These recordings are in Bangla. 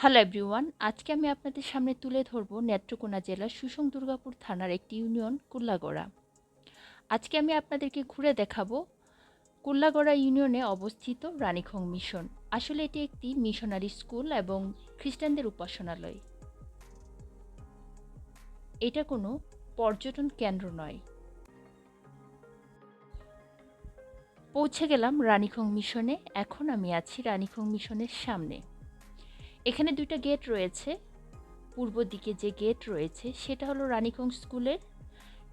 হ্যালো এভরিওয়ান, আজকে আমি আপনাদের সামনে তুলে ধরব নেত্রকোনা জেলার সুসং দুর্গাপুর থানার একটি ইউনিয়ন, কুল্লাগড়া। আজকে আমি আপনাদেরকে ঘুরে দেখাবো কুল্লাগড়া ইউনিয়নে অবস্থিত রানীখং মিশন। আসলে এটি একটি মিশনারি স্কুল এবং খ্রিস্টানদের উপাসনালয়। এটা কোনো পর্যটন কেন্দ্র নয়। পৌঁছে গেলাম রানীখং মিশনে। এখন আমি আছি রানীখং মিশনের সামনে। এখানে দুইটা গেট রয়েছে। পূর্ব দিকে যে গেট রয়েছে, সেটা হলো রানীখং স্কুলের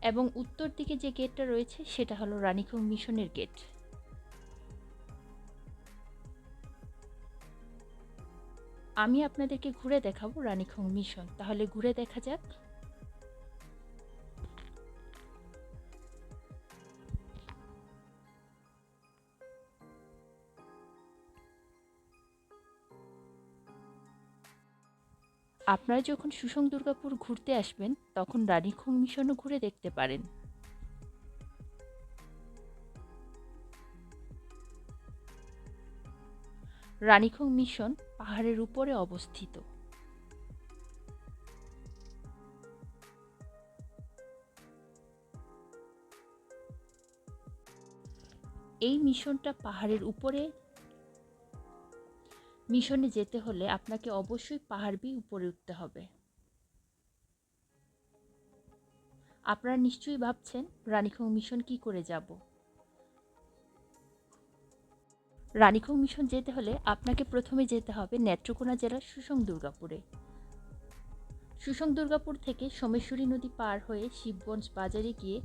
এবং উত্তর দিকে যে গেটটা রয়েছে, সেটা হলো রানীকং মিশনের গেট আমি আপনাদেরকে ঘুরে দেখাবো রানীখং মিশন। তাহলে ঘুরে দেখা যাক। আপনারা যখন সুসং দুর্গাপুর ঘুরতে আসবেন, তখন রানীখং মিশনও ঘুরে দেখতে পারেন। রানীখং মিশন পাহাড়ের উপরে অবস্থিত। এই মিশনটা পাহাড়ের উপরে মিশনে যেতে হলে আপনাকে অবশ্যই পাহাড় বেয়ে উপরে উঠতে হবে। আপনারা নিশ্চয়ই ভাবছেন রানীখং মিশন কি করে যাব? রানীখং মিশন যেতে হলে আপনাকে প্রথমে যেতে হবে নেত্রকোনা জেলার সুসং দুর্গাপুরে। সুসং দুর্গাপুর থেকে সোমেশ্বরী নদী পার হয়ে শিবগঞ্জ বাজারে গিয়ে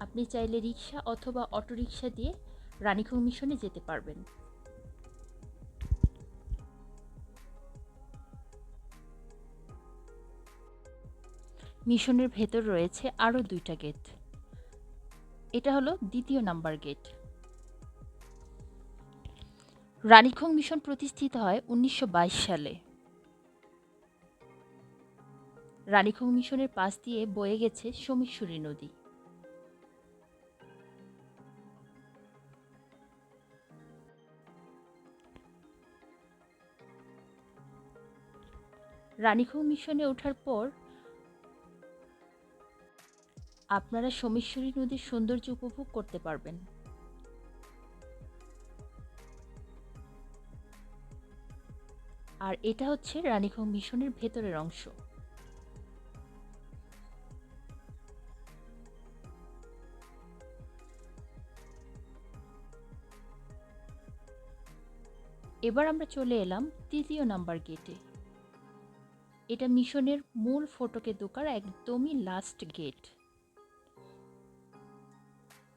আপনি চাইলে রিক্সা অথবা অটোরিকশা দিয়ে রানীখং মিশনে যেতে পারবেন। মিশনের ভেতর রয়েছে আরও দুইটা গেট। এটা হলো দ্বিতীয় নাম্বার গেট। রানীখং মিশন প্রতিষ্ঠিত হয় উনিশশো বাইশ সালে। রানীখং মিশনের পাশ দিয়ে বয়ে গেছে সোমেশ্বরী নদী। রানীখং মিশনে ওঠার পর আপনারা সোমেশ্বরী নদীর সৌন্দর্য উপভোগ করতে পারবেন। আর এটা হচ্ছে রানীখং মিশনের ভেতরের অংশ। এবার আমরা চলে এলাম তৃতীয় নাম্বার গেটে। এটা মিশনের মূল ফটকে দোকার একদমই লাস্ট গেট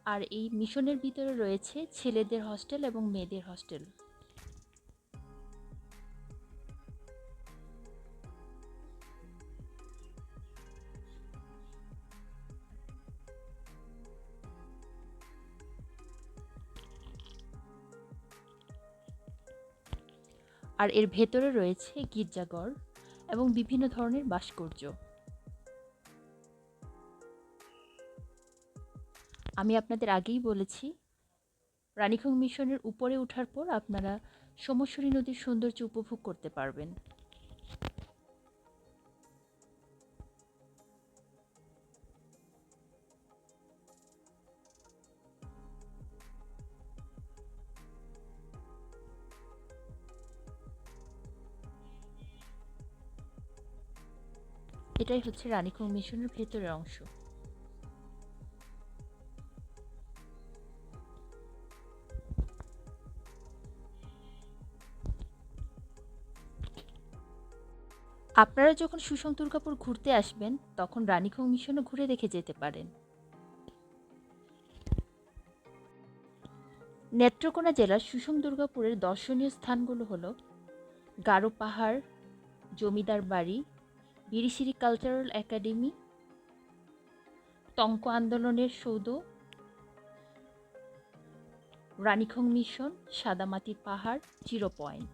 আর এই মিশনের ভিতরে রয়েছে ছেলেদের হস্টেল এবং মেয়েদের হস্টেল আর এর ভেতরে রয়েছে গির্জাঘর এবং বিভিন্ন ধরনের ভাস্কর্য। আমি আপনাদের আগেই বলেছি, রানীখং মিশনের উপরে ওঠার পর আপনারা সমস্বরী নদীর সৌন্দর্য উপভোগ করতে পারবেন। এটাই হচ্ছে রানীখং মিশনের ভেতরের অংশ। আপনারা যখন সুসং দুর্গাপুর ঘুরতে আসবেন, তখন রানীখং মিশনও ঘুরে দেখে যেতে পারেন। নেত্রকোনা জেলার সুষম দুর্গাপুরের দর্শনীয় স্থানগুলো হলো গারো পাহাড়, জমিদার বাড়ি, বিরিশিরি কালচারাল একাডেমি টঙ্ক আন্দোলনের সৌধ রানীখং মিশন, সাদামাটির পাহাড়, জিরো পয়েন্ট।